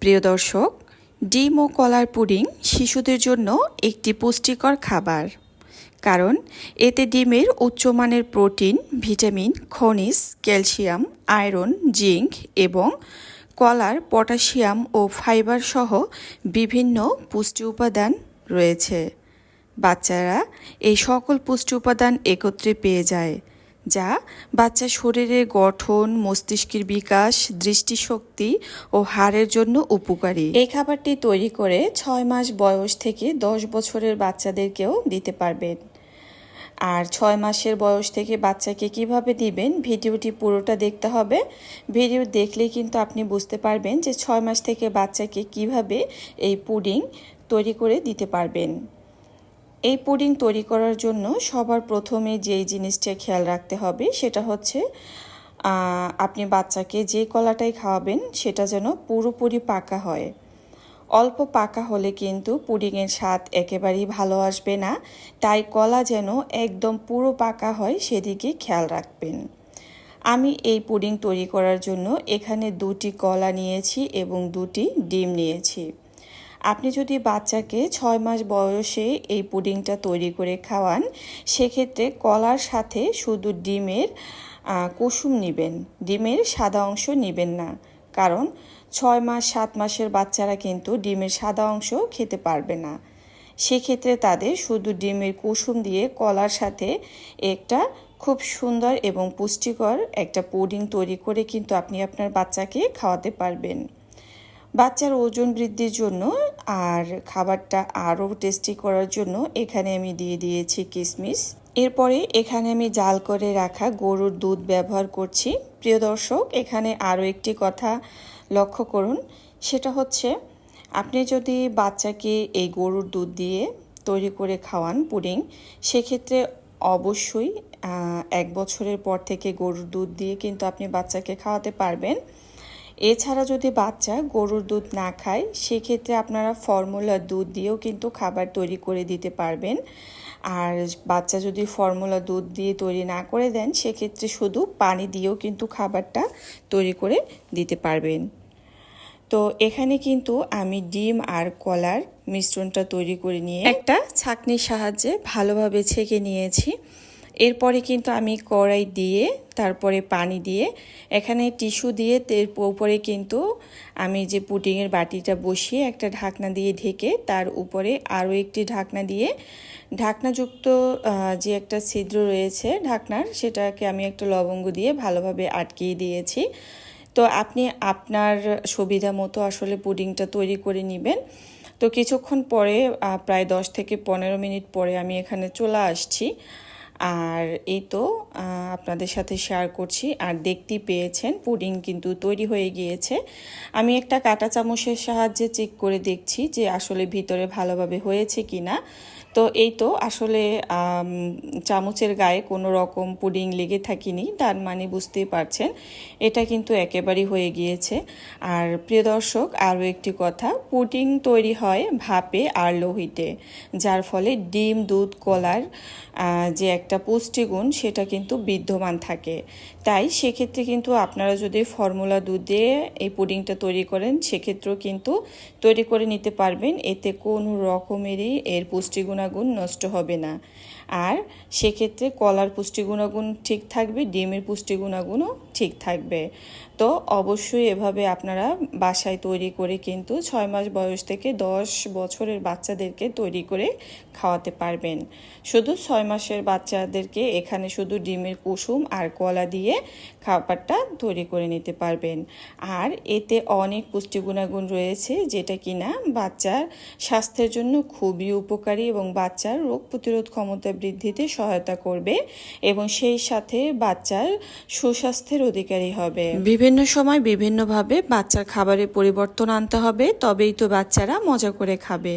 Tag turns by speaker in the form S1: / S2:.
S1: প্রিয় দর্শক, ডিম ও কলার পুডিং শিশুদের জন্য একটি পুষ্টিকর খাবার। কারণ, এতে ডিমের উচ্চমানের প্রোটিন, ভিটামিন, খনিজ, ক্যালসিয়াম, আয়রন, জিঙ্ক এবং কলার, পটাশিয়াম ও ফাইবার সহ বিভিন্ন পুষ্টি উপাদান রয়েছে। বাচ্চারা এই সকল পুষ্টি উপাদান একত্রে পেয়ে যায়। যা বাচ্চার শরীরের গঠন, মস্তিষ্কের বিকাশ, দৃষ্টিশক্তি ও হাড়ের জন্য উপকারী। এই খাবারটি তৈরি করে ছয় মাস বয়স থেকে দশ বছরের বাচ্চাদেরকেও দিতে পারবেন। আর ছয় মাসের বয়স থেকে বাচ্চাকে কীভাবে দিবেন, ভিডিওটি পুরোটা দেখতে হবে। ভিডিও দেখলে কিন্তু আপনি বুঝতে পারবেন যে ছয় মাস থেকে বাচ্চাকে কীভাবে এই পুডিং তৈরি করে দিতে পারবেন। এই পুডিং তৈরি করার জন্য সবার প্রথমে যেই জিনিসটা খেয়াল রাখতে হবে সেটা হচ্ছে আপনি বাচ্চাকে যে কলাটাই খাওয়াবেন সেটা যেন পুরোপুরি পাকা হয়। অল্প পাকা হলে কিন্তু পুডিংয়ের স্বাদ একেবারেই ভালো আসবে না, তাই কলা যেন একদম পুরো পাকা হয় সেদিকে খেয়াল রাখবেন। আমি এই পুডিং তৈরি করার জন্য এখানে দুটি কলা নিয়েছি এবং দুটি ডিম নিয়েছি। আপনি যদি বাচ্চাকে ছয় মাস বয়সে এই পুডিংটা তৈরি করে খাওয়ান, সেক্ষেত্রে কলার সাথে শুধু ডিমের কুসুম নেবেন। ডিমের সাদা অংশ নেবেন না। কারণ ছয় মাস, সাত মাসের বাচ্চারা কিন্তু ডিমের সাদা অংশ খেতে পারবে না। সেক্ষেত্রে তাদের শুধু ডিমের কুসুম দিয়ে কলার সাথে একটা খুব সুন্দর এবং পুষ্টিকর একটা পুডিং তৈরি করে কিন্তু আপনি আপনার বাচ্চাকে খাওয়াতে পারবেন। বাচ্চার ওজন বৃদ্ধির জন্য আর খাবারটা আরও টেস্টি করার জন্য এখানে আমি দিয়ে দিয়েছি কিশমিশ এরপরে এখানে আমি জাল করে রাখা গরুর দুধ ব্যবহার করছি। প্রিয় দর্শক, এখানে আরও একটি কথা লক্ষ্য করুন। সেটা হচ্ছে, আপনি যদি বাচ্চাকে এই গরুর দুধ দিয়ে তৈরি করে খাওয়ান পুডিং, সেক্ষেত্রে অবশ্যই এক বছরের পর থেকে গরুর দুধ দিয়ে কিন্তু আপনি বাচ্চাকে খাওয়াতে পারবেন। এছাড়া যদি বাচ্চা গরুর দুধ না খায়, সেক্ষেত্রে আপনারা ফর্মুলা দুধ দিয়েও কিন্তু খাবার তৈরি করে দিতে পারবেন। আর বাচ্চা যদি ফর্মুলা দুধ দিয়ে তৈরি না করে দেন, সেক্ষেত্রে শুধু পানি দিয়েও কিন্তু খাবারটা তৈরি করে দিতে পারবেন। তো এখানে কিন্তু আমি ডিম আর কলার মিশ্রণটা তৈরি করে নিয়ে একটা ছাকনির সাহায্যে ভালোভাবে ছেঁকে নিয়েছি। এরপরে কিন্তু আমি কড়াই দিয়ে, তারপরে পানি দিয়ে, এখানে টিস্যু দিয়ে উপরে কিন্তু আমি যে পুডিংয়ের বাটিটা বসিয়ে একটা ঢাকনা দিয়ে ঢেকে, তার উপরে আরও একটি ঢাকনা দিয়ে, ঢাকনাযুক্ত যে একটা ছিদ্র রয়েছে ঢাকনার, সেটাকে আমি একটা লবঙ্গ দিয়ে ভালোভাবে আটকিয়ে দিয়েছি। তো আপনি আপনার সুবিধা মতো আসলে পুডিংটা তৈরি করে নেবেন। তো কিছুক্ষণ পরে প্রায় দশ থেকে পনেরো মিনিট পরে আমি এখানে চলে আসছি। আর এই তো আপনাদের সাথে শেয়ার করছি। আর দেখতেই পেয়েছেন, পুডিং কিন্তু তৈরি হয়ে গিয়েছে। আমি একটা কাটা চামচের সাহায্যে চেক করে দেখছি যে আসলে ভিতরে ভালোভাবে হয়েছে কি না তো এই তো, আসলে চামচের গায়ে কোনো রকম পুডিং লেগে থাকিনি, তার মানে বুঝতেই পারছেন, এটা কিন্তু একেবারেই হয়ে গিয়েছে। আর প্রিয় দর্শক, আরও একটি কথা, পুডিং তৈরি হয় ভাপে আর লোহিতে, যার ফলে ডিম, দুধ, কলার যে একটা পুষ্টিগুণ, সেটা কিন্তু বিদ্যমান থাকে। তাই সেক্ষেত্রে কিন্তু আপনারা যদি ফর্মুলা দুধ দিয়ে এই পুডিংটা তৈরি করেন, সেক্ষেত্রেও কিন্তু তৈরি করে নিতে পারবেন। এতে কোনো রকমেরই এর পুষ্টিগুণাগুণ নষ্ট হবে না। আর সেক্ষেত্রে কলার পুষ্টিগুণাগুণ ঠিক থাকবে, ডিমের পুষ্টিগুণাগুণও ঠিক থাকবে। তো অবশ্যই এভাবে আপনারা বাসায় তৈরি করে কিন্তু ছয় মাস বয়স থেকে দশ বছরের বাচ্চাদেরকে তৈরি করে খাওয়াতে পারবেন। শুধু ছয় মাসের বাচ্চাদেরকে এখানে শুধু ডিমের কুসুম আর কলা দিয়ে খাবারটা তৈরি করে নিতে পারবেন। আর এতে অনেক পুষ্টি গুণাগুণ রয়েছে যেটা কিনা বাচ্চার স্বাস্থ্যের জন্য খুবই উপকারী এবং বাচ্চার রোগ প্রতিরোধ ক্ষমতা বৃদ্ধিতে সহায়তা করবে এবং সেই সাথে বাচ্চার সুস্বাস্থ্যের অধিকারী হবে। বিভিন্ন সময় বিভিন্নভাবে বাচ্চার খাবারে পরিবর্তন আনতে হবে, তবেই তো বাচ্চারা মজা করে খাবে।